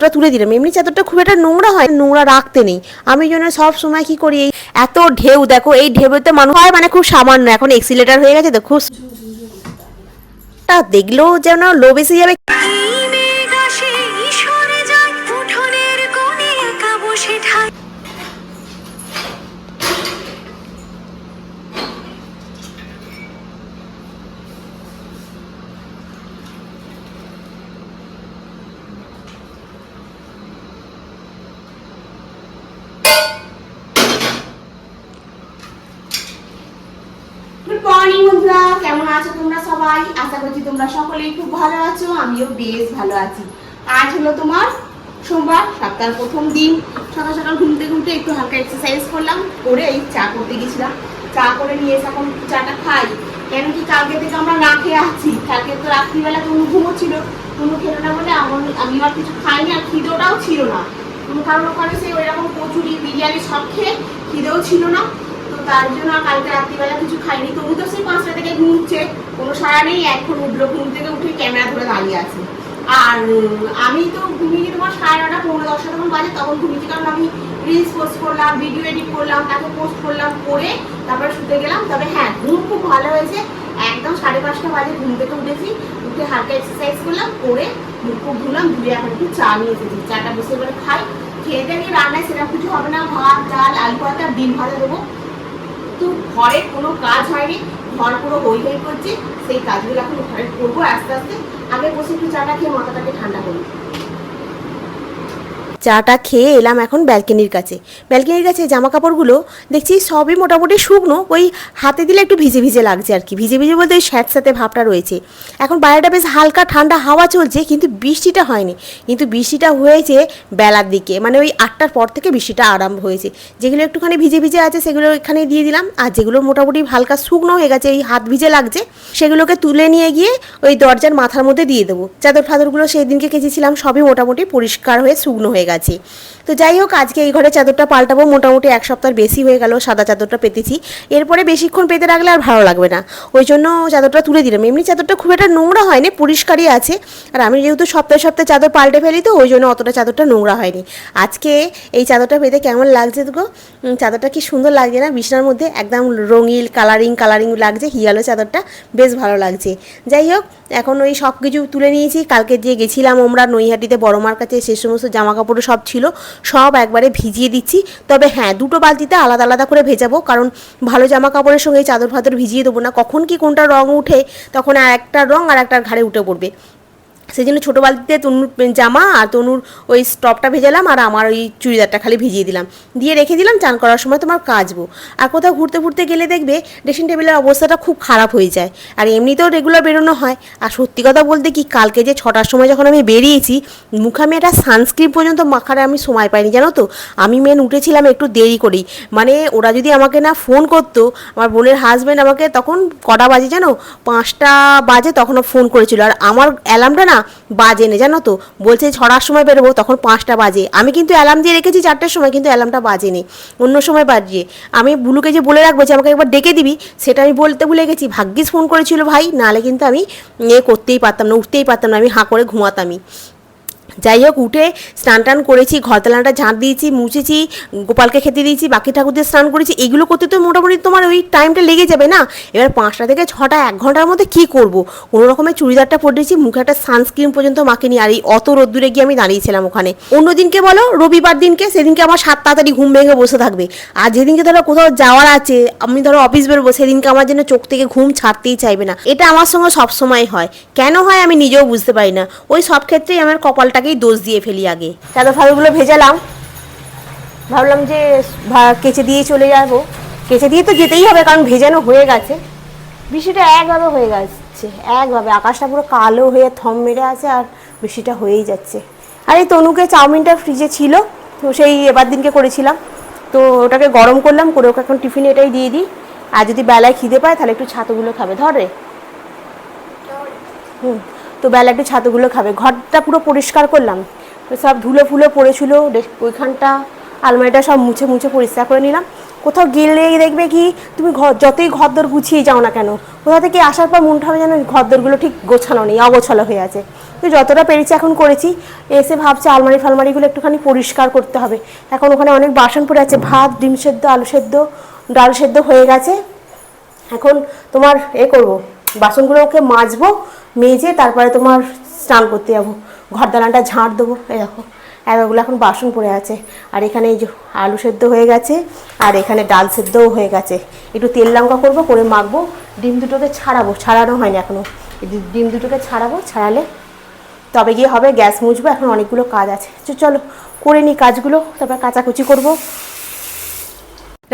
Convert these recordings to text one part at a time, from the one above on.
চাদরটা তুলে দিলাম। এমনি চাদরটা খুব একটা নোংরা হয়, নোংরা রাখতে নেই। আমি জন্য সব সময় কি করি, এই এত ঢেউ, দেখো, এই ঢেউতে মানুষ হয় মানে খুব সামান্য। এখন এক্সিলেটার হয়ে গেছে তো খুব দেখলেও যেন লোভ এসে যাবে। হালকা এক্সারসাইজ করলাম, করে চা করতে গেছিলাম। চা করে নিয়ে এসে এখন চাটা খাই। কেন কি কালকে থেকে আমরা না খেয়ে আছি? কালকে তো রাত্রিবেলা কোনো ঘুমোচ্ছিল কোনো খেলো না বলে আমি আর কিছু খাইনি, আর খিদেওটাও ছিল না। কারণ ওখানে সেই ওই রকম কচুরি, বিরিয়ানি সব খেয়ে খিদেও ছিল না। তো তার জন্য কালকে রাত্রিবেলা কিছু খাইনি। তবু তো সেই পাঁচটা থেকে ঘুমছে কোনো সারা নেই, এখন উঠল ঘুম থেকে উঠে ক্যামেরা ধরে দাঁড়িয়ে আছে। আর আমি তো ঘুমিয়ে তোমার সাড়ে নটা পনেরো দশটা তখন বাজে, তখন ঘুমিয়েছি কারণ আমি রিলস পোস্ট করলাম ভিডিও এডিট করলাম, তাকে পোস্ট করলাম, করে তারপরে শুতে গেলাম। তবে হ্যাঁ ঘুম খুব ভালো হয়েছে। একদম সাড়ে পাঁচটা বাজে ঘুম থেকে উঠেছি। উঠে হালকা এক্সারসাইজ করলাম, করে মুখ ধুলাম, ধুয়ে এখন একটু চা নিয়ে এসেছি। চাটা বসে করে খাই। খেয়ে দিয়ে নিয়ে রান্নায় সেরকম কিছু হবে না। ভাত, ডাল, আলু পাতা ডিম ভাজা দেবো। তো ঘরে কোনো কাজ হয়নি। ঘর পুরো হই হই করছে। সেই কাজগুলো এখন ঘরে করব আস্তে আস্তে। আগে বসে একটু চাটা খেয়ে মাথাটাকে ঠান্ডা করি চাটা খেয়ে এলাম এখন ব্যালকনির কাছে। ব্যালকনির কাছে জামা কাপড়গুলো দেখছি সবই মোটামুটি শুকনো, ওই হাতে দিলে একটু ভিজে ভিজে লাগছে আর কি। ভিজে ভিজে বলতে ওই স্যাঁতস্যাঁতে ভাবটা রয়েছে। এখন বাইরেটা বেশ হালকা ঠান্ডা হাওয়া চলছে, কিন্তু বৃষ্টিটা হয়নি। কিন্তু বৃষ্টিটা হয়েছে বেলার দিকে মানে ওই আটটার পর থেকে বৃষ্টিটা আরম্ভ হয়েছে। যেগুলো একটুখানি ভিজে ভিজে আছে সেগুলো এখানে দিয়ে দিলাম। আর যেগুলো মোটামুটি হালকা শুকনো হয়ে গেছে, এই হাত ভিজে লাগছে, সেগুলোকে তুলে নিয়ে গিয়ে ওই দরজার মাথার মধ্যে দিয়ে দেবো। চাদর ফাদরগুলো সেই দিনকে কেচেছিলাম, সবই মোটামুটি পরিষ্কার হয়ে শুকনো হয়ে গেছে। তো যাই হোক, আজকে এই ঘরে চাদরটা পাল্টাবো। মোটামুটি এক সপ্তাহ বেশি হয়ে গেল সাদা চাদরটা পেতেছি। এরপরে বেশিক্ষণ পেতে রাখলে আর ভালো লাগবে না। ওই জন্য চাদরটা তুলে দিলাম। এমনি চাদরটা খুব একটা নোংরা হয়নি, পরিষ্কারই আছে। আর আমি যেহেতু সপ্তাহে সপ্তাহে চাদর পাল্টে ফেলি তো, ওই জন্য অতটা চাদরটা নোংরা হয়নি। আজকে এই চাদরটা পেতে কেমন লাগছে গো? চাদরটা কি সুন্দর লাগছে না? বিছনার মধ্যে একদম রঙিল কালারিং কালারিং লাগছে, হিয়ালো চাদরটা বেশ ভালো লাগছে। যাই হোক, এখন ওই সব কিছু তুলে নিয়েছি। কালকে যে গেছিলাম আমরা নৈহাটিতে, বড় মার কাছে সে সমস্ত জামা কাপড় সব ছিল, সব একবারে ভিজিয়ে দিচ্ছি। তবে হ্যাঁ দুটো বালতিতে আলাদা আলাদা করে ভেজাবো, কারণ ভালো জামা কাপড়ের সঙ্গে চাদর ফাদর ভিজিয়ে দেবো না। কখন কি কোনটা রং উঠে, তখন আর একটা রং আর একটা ঘাড়ে উঠে পড়বে। সেই জন্য ছোটো বালতিতে তনুর জামা আর তনুর ওই স্টপটা ভেজালাম আর আমার ওই চুড়িদারটা খালি ভিজিয়ে দিলাম। দিয়ে রেখে দিলাম, চান করার সময় তোমার কাচবো। আর কোথাও ঘুরতে ঘুরতে গেলে দেখবে ড্রেসিং টেবিলের অবস্থাটা খুব খারাপ হয়ে যায়। আর এমনিতেও রেগুলার বেরোনো হয়। আর সত্যি কথা বলতে কি, কালকে যে ছটার সময় যখন আমি বেরিয়েছি, মুখে আমি একটা সানস্ক্রিন পর্যন্ত মাখার আমি সময় পাইনি, জানো তো? আমি মেন উঠেছিলাম একটু দেরি করেই। মানে ওরা যদি আমাকে না ফোন করতো, আমার বোনের হাজব্যান্ড আমাকে তখন কটা বাজে জানো? পাঁচটা বাজে তখনও ফোন করেছিল। আর আমার অ্যালার্মটা না বাজে না, জানো তো? বলছে ছড়ার সময় বেরোবো, তখন পাঁচটা বাজে। আমি কিন্তু অ্যালার্ম দিয়ে রেখেছি চারটার সময়, কিন্তু অ্যালার্মটা বাজে নেই অন্য সময় বাজিয়ে। আমি বুলুকে যে বলে রাখব যে আমাকে একবার ডেকে দিবি, সেটা আমি বলতে ভুলে গেছি। ভাগ্যিস ফোন করেছিল ভাই, নাহলে কিন্তু আমি এ করতেই পারতাম না, উঠতেই পারতাম না, আমি হাঁ করে ঘুমাতামই। যাই হোক উঠে স্নান টান করেছি ঘর ঘরতলাটা ঝাঁট দিয়েছি, মুছেছি, গোপালকে খেতে দিয়েছি, বাকি ঠাকুরদের স্নান করেছি। এগুলো করতে তো মোটামুটি তোমার ওই টাইমটা লেগে যাবে না? এবার পাঁচটা থেকে ছটা, এক ঘণ্টার মধ্যে কি করব? কোনো রকমের চুড়িদারটা পরেছি মুখে একটা সানস্ক্রিন পর্যন্ত মাখিনি আর এই অত রোদ্দুরে গিয়ে আমি দাঁড়িয়েছিলাম ওখানে। অন্য দিনকে বলো, রবিবার দিনকে, সেদিনকে আমার সাত তাড়াতাড়ি ঘুম ভেঙে বসে থাকবে। আর যেদিনকে ধরো কোথাও যাওয়ার আছে, আমি ধরো অফিস বেরোবো, সেদিনকে আমার জন্য চোখ থেকে ঘুম ছাড়তেই চাইবে না। এটা আমার সঙ্গে সবসময় হয়। কেন হয় আমি নিজেও বুঝতে পারি না। ওই সব ক্ষেত্রেই আমার কপালটাকেই দোষ দিয়ে ফেলি আগে। চাদর ফাদরগুলো ভেজালাম। ভাবলাম যে কেচে দিয়ে চলে যাব। কেচে দিয়ে তো যেতেই হবে, কারণ ভেজানো হয়ে গেছে। বৃষ্টিটা একভাবে হয়ে যাচ্ছে একভাবে। আকাশটা পুরো কালো হয়ে থম মেরে আছে আর বৃষ্টিটা হয়েই যাচ্ছে। আর এই তনুকে চাউমিনটা ফ্রিজে ছিল, তো সেই এবার দিনকে করেছিলাম। তো ওটাকে গরম করলাম, করে ওকে এখন টিফিন এটাই দিয়ে দিই। আর যদি বেলায় খিদে পায়, তাহলে একটু ছাতুগুলো খাবে। ধরে হুম। তো বেলা একটু ছাতুগুলো খাবে। ঘরটা পুরো পরিষ্কার করলাম। তো সব ধুলো ফুলো পড়েছিল ওইখানটা আলমারিটা সব মুছে মুছে পরিষ্কার করে নিলাম। কোথাও গেলে দেখবে কি, তুমি ঘর যতই ঘরদোর গুছিয়ে যাও না কেন, কোথা থেকে আসার পর মনটা হবে যেন ঘরদোরগুলো ঠিক গোছানো নেই, অগোছালো হয়ে আছে। তো যতটা পেরেছি এখন করেছি, এসে ভাবছি আলমারি ফালমারিগুলো একটুখানি পরিষ্কার করতে হবে। এখন ওখানে অনেক বাসন পড়ে আছে, ভাত, ডিম সেদ্ধ, আলু সেদ্ধ, ডাল সেদ্ধ হয়ে গেছে। এখন তোমার এ করব, বাসনগুলোকে মাজবো মেজে তারপরে তোমার স্নান করতে যাব। ঘর দালানটা ঝাঁট দেবো, এই দেখো। এখন বাসন পড়ে আছে। আর এখানে এই যে আলু সেদ্ধ হয়ে গেছে, আর এখানে ডাল সেদ্ধও হয়ে গেছে। একটু তেল লঙ্কা করব, করে মাখবো। ডিম দুটোকে ছাড়াবো, ছাড়ানো হয়নি এখনও ডিম দুটোকে ছাড়াবো, ছাড়ালে তবে গিয়ে হবে, গ্যাস মুছবো, এখন অনেকগুলো কাজ আছে। চলো, করে নিই কাজগুলো, তারপর কাচাকুচি করব।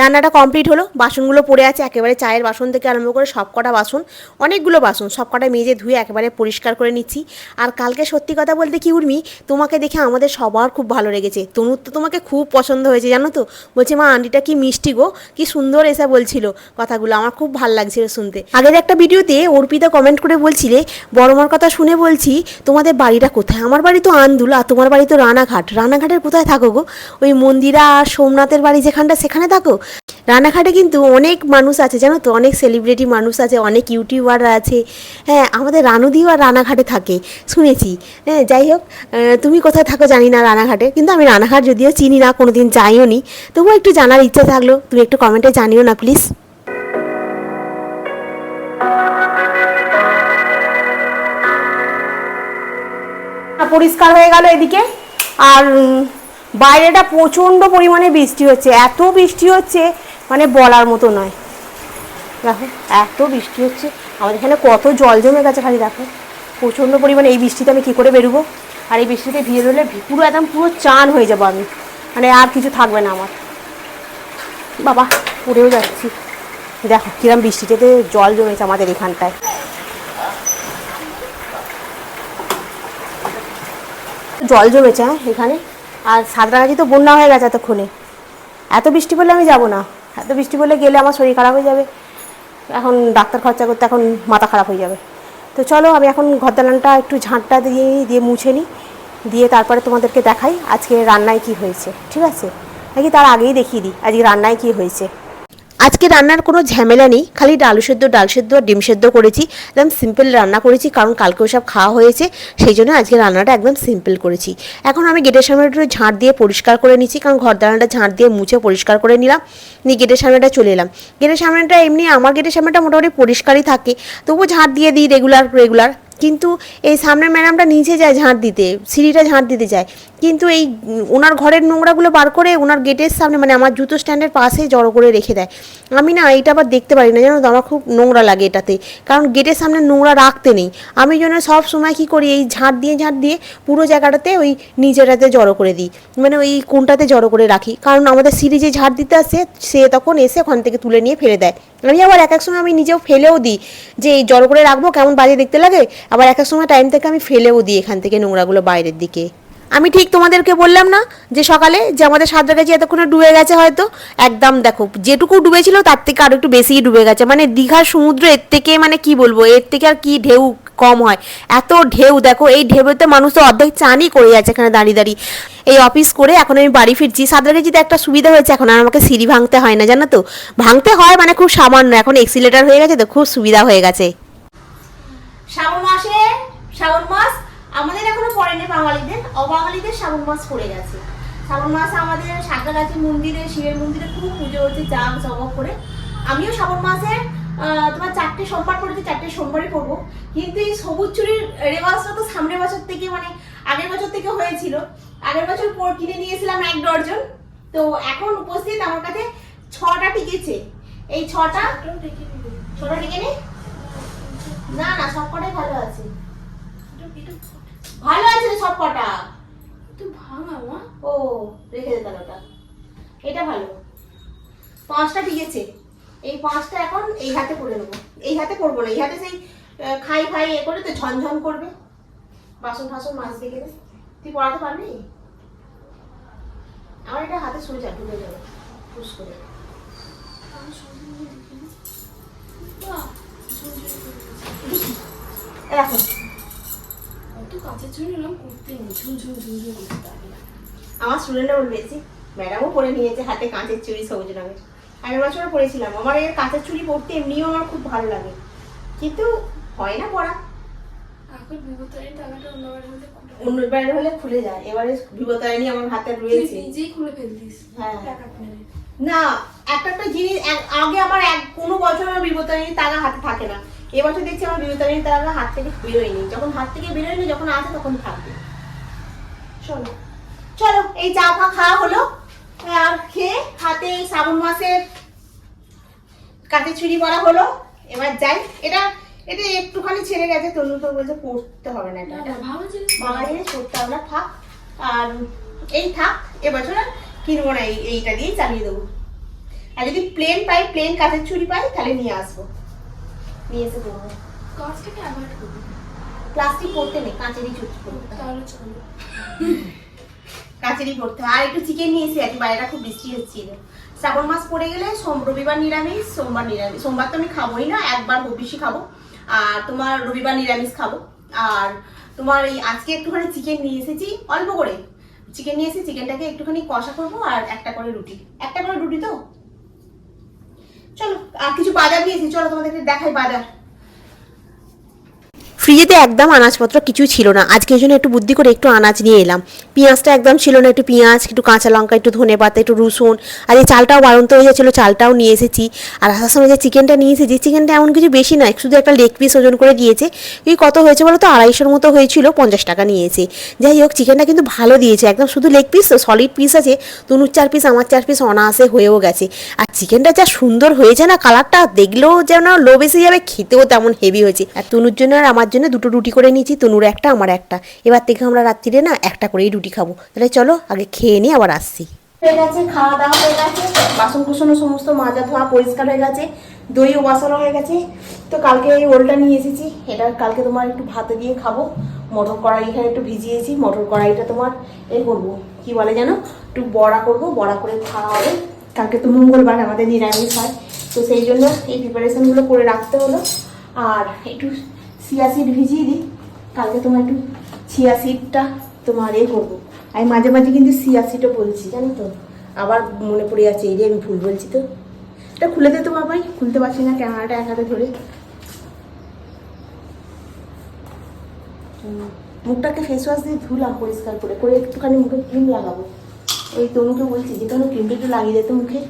রান্নাটা কমপ্লিট হলো, বাসনগুলো পড়ে আছে, একেবারে চায়ের বাসন থেকে আরম্ভ করে সব কটা বাসন, অনেকগুলো বাসন সব কটা মেজে ধুয়ে একেবারে পরিষ্কার করে নিচ্ছি। আর কালকে সত্যি কথা বলতে কি উর্মি, তোমাকে দেখে আমাদের সবার খুব ভালো লেগেছে। তনুর তো তোমাকে খুব পছন্দ হয়েছে, জানো তো? বলছে, মা, আন্টিটা কি মিষ্টি গো, কি সুন্দর এসে বলছিল কথাগুলো, আমার খুব ভালো লাগছিল শুনতে। আগের একটা ভিডিওতে অর্পিতা কমেন্ট করে বলছিলে বড় মার কথা শুনে বলছি, তোমাদের বাড়িটা কোথায়? আমার বাড়ি তো আন্দুল আর তোমার বাড়ি তো রানাঘাট। রানাঘাটের কোথায় থাকো গো? ওই মন্দিরা আর সোমনাথের বাড়ি যেখানটা, সেখানে থাকো? রানাঘাটে কিন্তু অনেক মানুষ আছে, জানো তো? অনেক সেলিব্রিটি মানুষ আছে, অনেক ইউটিউবার আছে। হ্যাঁ আমাদের রানুদিও আর রানাঘাটে থাকে। শুনেছি। হ্যাঁ যাই হোক তুমি কোথায় থাকো জানি না রানাঘাটে, কিন্তু আমি রানাঘাট যদিও চিনি না কোনো দিন যাইও নি। তবুও একটু জানার ইচ্ছা থাকল, তুমি একটু কমেন্টে জানিও না প্লিজ পরিষ্কার হয়ে গেল এদিকে। আর বাইরেটা প্রচণ্ড পরিমাণে বৃষ্টি হচ্ছে। এত বৃষ্টি হচ্ছে মানে বলার মতো নয়। দেখো, এত বৃষ্টি হচ্ছে। আমাদের এখানে কত জল জমে গেছে খালি দেখো। প্রচণ্ড পরিমাণে এই বৃষ্টিতে আমি কী করে বেরোবো? আর এই বৃষ্টিতে ভিড় ভি- পুরো একদম পুরো চান হয়ে যাব আমি। মানে আর কিছু থাকবে না আমার। বাবা পড়েও যাচ্ছি। দেখো, কিরম বৃষ্টিতে জল জমেছে আমাদের এখানটায়। জল জমেছে হ্যাঁ এখানে। আর সাঁতরাগাছি তো বন্যা হয়ে গেছে এতক্ষণে। এত বৃষ্টি পড়লে আমি যাব না। এত বৃষ্টি পড়লে গেলে আমার শরীর খারাপ হয়ে যাবে। এখন ডাক্তার খরচা করতে এখন মাথা খারাপ হয়ে যাবে। তো চলো, আমি এখন ঘর দালানটা একটু ঝাঁটটা দিয়ে দিয়ে মুছে নিই। দিয়ে তারপরে তোমাদেরকে দেখাই আজকে রান্নায় কি হয়েছে। ঠিক আছে? নাকি তার আগেই দেখিয়ে দিই, আজকে রান্নায় কি হয়েছে। আজকে রান্নার কোনো ঝামেলা নেই, খালি ডালু সেদ্ধ, ডাল সেদ্ধ আর ডিম সেদ্ধ করেছি। একদম সিম্পল রান্না করেছি, কারণ কালকেও সব খাওয়া হয়েছে, সেই জন্য আজকে রান্নাটা একদম সিম্পল করেছি। এখন আমি গেটের সামনে একটু ঝাঁট দিয়ে পরিষ্কার করে নিচ্ছি, কারণ ঘর দালানটা ঝাঁট দিয়ে মুছে পরিষ্কার করে নিলাম, নিয়ে গেটের সামনেটা চলে এলাম। গেটের সামনেটা এমনি, আমার গেটের সামনেটা মোটামুটি পরিষ্কারই থাকে, তবুও ঝাঁট দিয়ে দিই রেগুলার রেগুলার কিন্তু এই সামনের ম্যাডামটা নিচে যায় ঝাঁট দিতে, সিঁড়িটা ঝাঁট দিতে যায়। কিন্তু এই ওনার ঘরের নোংরাগুলো বার করে ওনার গেটের সামনে মানে আমার জুতো স্ট্যান্ডের পাশে জড়ো করে রেখে দেয়। আমি না এটা আবার দেখতে পারি না, জানো তো? আমার খুব নোংরা লাগে এটাতে। কারণ গেটের সামনে নোংরা রাখতে নেই। আমি জন্য সব সময় কি করি, এই ঝাঁট দিয়ে ঝাঁট দিয়ে পুরো জায়গাটাতে ওই নিচেটাতে জড়ো করে দিই। মানে ওই কোনটাতে জড়ো করে রাখি। কারণ আমাদের সিঁড়ি যে ঝাঁট দিতে আসে, সে তখন এসে ওখান থেকে তুলে নিয়ে ফেলে দেয়। আমি আবার এক এক সময় আমি নিজেও ফেলেও দিই যে, এই জড়ো করে রাখব, কেমন বাজে দেখতে লাগে? আবার এক এক সময় টাইম থেকে আমি ফেলেও দিই এখান থেকে নোংরাগুলো বাইরের দিকে। আমি ঠিক তোমাদেরকে বললাম না যে সকালে যে আমাদের সাঁতরাগাছি এতক্ষণে ডুবে গেছে হয়তো। একদম দেখো, যেটুকু ডুবেছিল তার থেকে আরও একটু বেশিই ডুবে গেছে। মানে দীঘার সমুদ্র এর থেকে মানে কি বলব, এর থেকে আর কি ঢেউ কম হয়। এত ঢেউ, দেখো, এই ঢেউতে মানুষ তো অর্ধেক চানই করে যাচ্ছে এখানে দাঁড়িয়ে দাঁড়িয়ে। এই অফিস করে এখন আমি বাড়ি ফিরছি। সাঁতরাগাছিতে একটা সুবিধা হয়েছে এখন, আর আমাকে সিঁড়ি ভাঙতে হয় না, জানো তো? ভাঙতে হয় মানে খুব সামান্য, এখন এক্সিলেটার হয়ে গেছে তো খুব সুবিধা হয়ে গেছে। শ্রাবণ মাসে শ্রাবণ মাস আমাদের এখনও পড়েনি বাঙালিদের। অবাঙালিদের শ্রাবণ মাস পড়ে গেছে। শ্রাবণ মাস আমাদের সাঁতরাগাছি মন্দিরে শিবের মন্দিরে খুব পুজো হচ্ছে জাগ জবক করে। আমিও শ্রাবণ মাসে তোমার চারটে সোমবার পড়েছি চারটে সোমবারই পড়ব। কিন্তু এই সবুজ চুরির রেওয়াজটা তো সামনের বছর থেকে মানে আগের বছর থেকে হয়েছিল। আগের বছর পর কিনে নিয়েছিলাম এক ডর্জন তো এখন উপস্থিত আমার কাছে ছটা টিকেছে এই ছটা ছটা টিকে নে না না সব কটাই ভালো আছে। ভালো আছে রে সব কটা? ও রেখে দে তাহলে ওটা। এটা ভালো। পাঁচটা ঠিক আছে। এই পাঁচটা এখন এই হাতে পরে নেব। এই হাতে পরবো না। এই হাতে সেই খাই ফাই এ করে তো ঝনঝন করবে। বাসন ফাসন মাছ দিয়ে গেলে তুই পড়াতে পারবি? আমার এটা হাতে সোজা ঢুকে যাবে পুশ করে। রাখো। আমার স্টুডেন্টরা বলবে যে ম্যাডামও পরে নিয়েছে হাতে কাঁচের চুড়ি সবুজ রঙের। আগের বছরও পরেছিলাম। আমার এই কাঁচের চুড়ি পরতে এমনিও আমার খুব ভালো লাগে। কিন্তু হয় না টাকাটা অন্যবার হলে খুলে হলে খুলে যায়। এবারে বিপদায়নি আমার হাতে রয়েছে। নিজেই খুলে ফেলতিস হ্যাঁ। না একটা একটা জিনিস আগে আমার এক কোনো বছর আমার বিপদায়নি টাকা হাতে থাকে না। এবছর দেখছি আমার বিপদায়নি টাকা হাত থেকে বেরোয়নি। যখন হাত থেকে বেরোয়নি যখন আছে তখন থাকবে। চলো। চলো এই চা ফা খাওয়া হলো। আর খেয়ে হাতে এই শ্রাবণ মাসের কাতে ছুরি করা হলো। এবার যাই। এটা এটা একটুখানি ছেড়ে গেছে। তনু তো বলছে পড়তে হবে না এটা। বাঙালি পড়তে হবে না থাক। আর এই থাক এবছর আর কিনবো না এই এইটা দিয়েই চালিয়ে দেবো। আর যদি প্লেন পাই প্লেন কাঁচের ছুরি পাই তাহলে নিয়ে আসব। নিয়ে এসে কাজটাকে অ্যাভয়েড করবি প্লাস্টিক পড়তে নেই কাঁচেরই চুড়ি পড়তে তাহলে চলো। কাঁচেরই পড়তে। আর একটু চিকেন নিয়ে এসে আছি বাইরেটা খুব বৃষ্টি হচ্ছিল শ্রাবণ মাস পড়ে গেলে সোম রবিবার নিরামিষ সোমবার নিরামিষ। সোমবার তো আমি খাবোই না একবার খুব বেশি খাব। আর তোমার রবিবার নিরামিষ খাব। আর তোমার এই আজকে একটুখানি চিকেন নিয়ে এসেছি অল্প করে। চিকেন নিয়ে এসে চিকেনটাকে একটুখানি কষা করব আর একটা করে রুটি। একটা করে রুটি তো? চলো আর কিছু বাজার নিয়েছি চলো তোমাদেরকে দেখাই বাজার। ফ্রিজেতে একদম আনাজপত্র কিছু ছিল না। আজকে এই জন্য একটু বুদ্ধি করে একটু আনাজ নিয়ে এলাম। পেঁয়াজটা একদম ছিল না, একটু পেঁয়াজ, একটু কাঁচা লঙ্কা, একটু ধনে পাতা, একটু রসুন। আর এই চালটাও বাড়ন্ত হয়ে যাচ্ছিল চালটাও নিয়ে এসেছি। আর আসার সময় যে চিকেনটা নিয়ে এসেছি চিকেনটা এমন কিছু বেশি নয়, শুধু একটা লেগ পিস ওজন করে দিয়েছে। এই কত হয়েছে বলো তো? আড়াইশোর মতো হয়েছিল, পঞ্চাশ টাকা নিয়েছে যাই হোক চিকেনটা কিন্তু ভালো দিয়েছে, একদম শুধু লেগ পিস তো সলিড পিস আছে। তনুর চার পিস আমার চার পিস অনায়াসে হয়েও গেছে। আর চিকেনটা যা সুন্দর হয়েছে না কালারটা দেখলেও যেন লোভ এসে যাবে, খেতেও তেমন হেভি হয়েছে। আর তনুর জন্য আর আমার জন্য দুটো রুটি করে নিয়েছি, তনুর একটা, আমার একটা। এবার থেকে আমরা রাত্রিরে না একটা করেই রুটি খাব। তাহলে চলো, আগে খেয়ে নিয়ে আবার আসছি। হয়ে গেছে, খাওয়া দাওয়া হয়ে গেছে বাসন কুসনও সমস্ত মাজা ধোয়া পরিষ্কার হয়ে গেছে দইও বসানো হয়ে গেছে। তো কালকে এই ওলটা নিয়ে এসেছি, এটা কালকে তোমার একটু ভাতে দিয়ে খাব। মটর কড়াই এখানে একটু ভিজিয়েছি, মটর কড়াইটা তোমার এ করব, কি বলে যেন? একটু বড়া করব, বড়া করে খাওয়া হবে। কালকে তো মঙ্গলবার, আমাদের নিরামিষ হয়। তো সেই জন্য এই প্রিপারেশনগুলো করে রাখতে হলো। আর একটু চিয়া সিড ভিজিয়ে দিই। কালকে তোমার একটু চিয়া সিডটা তোমার এ করব। আমি মাঝে মাঝে কিন্তু চিয়া সিডও বলছি, জানো তো? আবার মনে পড়ে যাচ্ছে, এই যে আমি ভুল বলছি তো। এটা খুলে দে তো বাবাই, খুলতে পারছি না ক্যামেরাটা এক হাতে ধরে। মুখটাকে ফেস ওয়াশ দিয়ে ধুলাম, পরিষ্কার করে করে একটুখানি মুখে ক্রিম লাগাবো। ওই তনুকে বলছি, যে তনু ক্রিমটা একটু লাগিয়ে দে তো মুখে।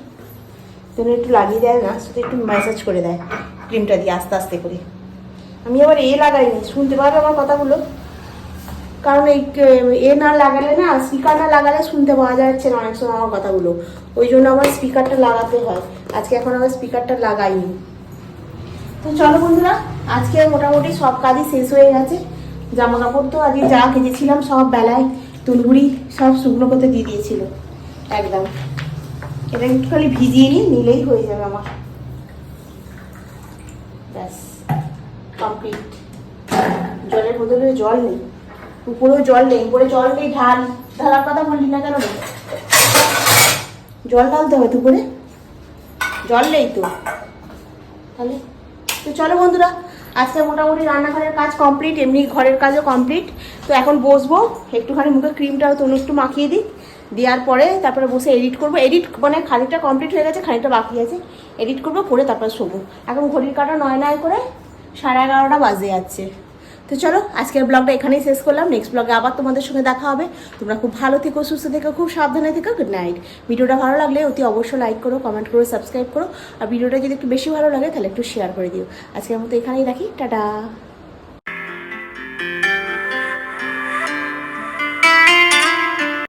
তনু একটু লাগিয়ে দেয় না, শুধু একটু ম্যাসাজ করে দেয় ক্রিমটা দিয়ে আস্তে আস্তে করে। আমি আবার এ লাগাইনি, শুনতে পারবে আমার কথাগুলো? কারণ এই এ না লাগালে না, স্পিকার না লাগালে শুনতে পাওয়া যাচ্ছে না অনেক সময় আমার কথাগুলো। ওই জন্য আমার স্পিকারটা লাগাতে হয়। আজকে এখন আমার স্পিকারটা লাগাইনি। তো চলো বন্ধুরা, আজকে মোটামুটি সব কাজই শেষ হয়ে গেছে। জামা কাপড় তো আজকে যা কেচেছিলাম, সব বেলায় তুলগুড়ি সব শুকনো করতে দিয়ে দিয়েছিল। একদম। এটা একটু খালি ভিজিয়ে নিই, নিলেই হয়ে যাবে আমার। ব্যাস। কমপ্লিট জলের বোতলে জল নেই। উপরেও জল নেই, উপরে জল নেই, ঢাল। ঢালার কথা বললি না কেন? জল ঢালতে হবে তো উপরে? জল নেই তো? তাহলে? তো চলো বন্ধুরা, আজকে মোটামুটি রান্নাঘরের কাজ কমপ্লিট এমনি ঘরের কাজও কমপ্লিট তো এখন বসবো, একটুখানি মুখে ক্রিমটাও তনু একটু মাখিয়ে দিই। দেওয়ার পরে তারপরে বসে এডিট করব। এডিট মানে খানিকটা কমপ্লিট হয়ে গেছে, খানিকটা বাকি আছে। এডিট করব, করে তারপর শোবো। এখন ঘড়ির কাটা নয় নয় করে সাড়ে এগারোটা বাজে যাচ্ছে তো চলো, আজকের ব্লগটা এখানেই শেষ করলাম। নেক্সট ব্লগে আবার তোমাদের সঙ্গে দেখা হবে। তোমরা খুব ভালো থেকো, সুস্থ থেকো, খুব সাবধানে থেকো। গুড নাইট ভিডিওটা ভালো লাগলে অতি অবশ্যই লাইক করো কমেন্ট করো সাবস্ক্রাইব করো। আর ভিডিওটা যদি একটু বেশি ভালো লাগে, তাহলে একটু শেয়ার করে দিও। আজকের মতো এখানেই রাখি। টাটা।